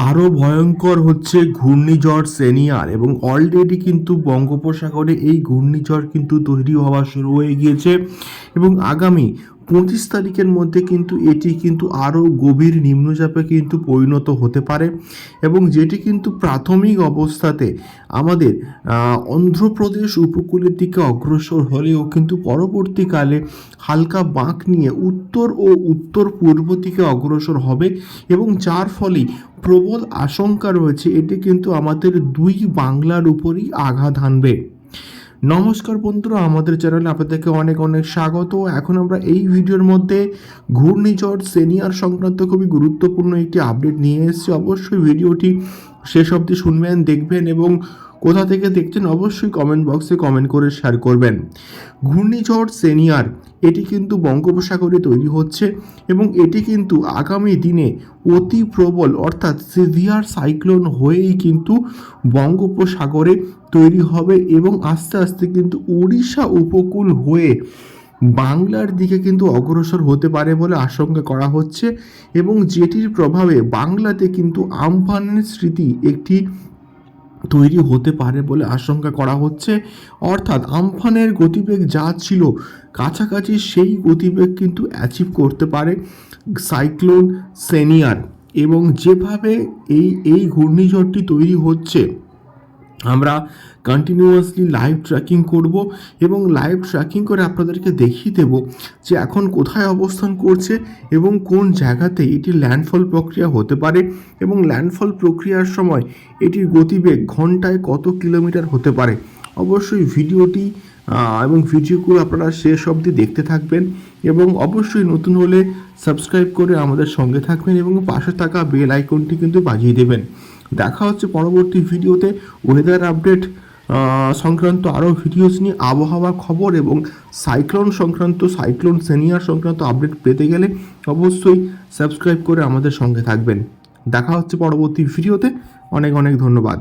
আরও ভয়ঙ্কর হচ্ছে ঘূর্ণিঝড় সেনিয়ার এবং অলরেডি কিন্তু বঙ্গোপসাগরে এই ঘূর্ণিঝড় কিন্তু তৈরি হওয়া শুরু হয়ে গিয়েছে এবং আগামী পঁচিশ তারিখের মধ্যে কিন্তু এটি কিন্তু আরও গভীর নিম্নচাপে কিন্তু পরিণত হতে পারে এবং যেটি কিন্তু প্রাথমিক অবস্থাতে আমাদের অন্ধ্রপ্রদেশ উপকূলের দিকে অগ্রসর হলেও কিন্তু পরবর্তীকালে হালকা বাঁক নিয়ে উত্তর ও উত্তর পূর্ব দিকে অগ্রসর হবে এবং যার ফলে প্রবল আশঙ্কা রয়েছে, এটি কিন্তু আমাদের দুই বাংলার উপরই আঘাত হানবে। নমস্কার বন্ধুরা, আমাদের চ্যানেলে আপনাদেরকে অনেক অনেক স্বাগত। এখন আমরা এই ভিডিওর মধ্যে ঘূর্ণিঝড়, সিনিয়র সংক্রান্ত খুবই গুরুত্বপূর্ণ একটি আপডেট নিয়ে এসেছি। অবশ্যই ভিডিওটি শেষ অবধি শুনবেন, দেখবেন এবং কোথা থেকে দেখছেন অবশ্যই কমেন্ট বক্সে কমেন্ট করে শেয়ার করবেন। ঘূর্ণিঝড়, সেনিয়ার এটি কিন্তু বঙ্গোপসাগরে তৈরি হচ্ছে এবং এটি কিন্তু আগামী দিনে অতি প্রবল, অর্থাৎ সিভিয়ার সাইক্লোন হয়েই কিন্তু বঙ্গোপসাগরে তৈরি হবে এবং আস্তে আস্তে কিন্তু উড়িষ্যা উপকূল হয়ে বাংলার দিকে কিন্তু অগ্রসর হতে পারে বলে আশঙ্কা করা হচ্ছে এবং যেটির প্রভাবে বাংলাতে কিন্তু আমফানের স্মৃতি একটি তৈরি হতে পারে বলে আশঙ্কা করা হচ্ছে। অর্থাৎ আমফানের গতিবেগ যা ছিল, কাছাকাছি সেই গতিবেগ কিন্তু অ্যাচিভ করতে পারে সাইক্লোন সেনিয়ার। এবং যেভাবে এই এই ঘূর্ণিঝড়টি তৈরি হচ্ছে আমরা কন্টিনিউয়াসলি লাইভ ট্র্যাকিং করব এবং লাইভ ট্র্যাকিং করে আপনাদেরকে দেখিয়ে দেব যে এখন কোথায় অবস্থান করছে এবং কোন জায়গাতে এটি ল্যান্ডফল প্রক্রিয়া হতে পারে এবং ল্যান্ডফল প্রক্রিয়ার সময় এটির গতিবেগ ঘন্টায় কত কিলোমিটার হতে পারে। অবশ্যই ভিডিওটি এবং ভিডিওগুলো আপনারা শেষ অবধি দেখতে থাকবেন এবং অবশ্যই নতুন হলে সাবস্ক্রাইব করে আমাদের সঙ্গে থাকবেন এবং পাশে থাকা বেল আইকনটি কিন্তু বাজিয়ে দেবেন। দেখা হচ্ছে পরবর্তী ভিডিওতে। ওয়েদার আপডেট সংক্রান্ত আরও ভিডিওস নিয়ে, আবহাওয়া খবর এবং সাইক্লোন সংক্রান্ত সাইক্লোন সিনিয়র সংক্রান্ত আপডেট পেতে গেলে অবশ্যই সাবস্ক্রাইব করে আমাদের সঙ্গে থাকবেন। দেখা হচ্ছে পরবর্তী ভিডিওতে অনেক অনেক ধন্যবাদ।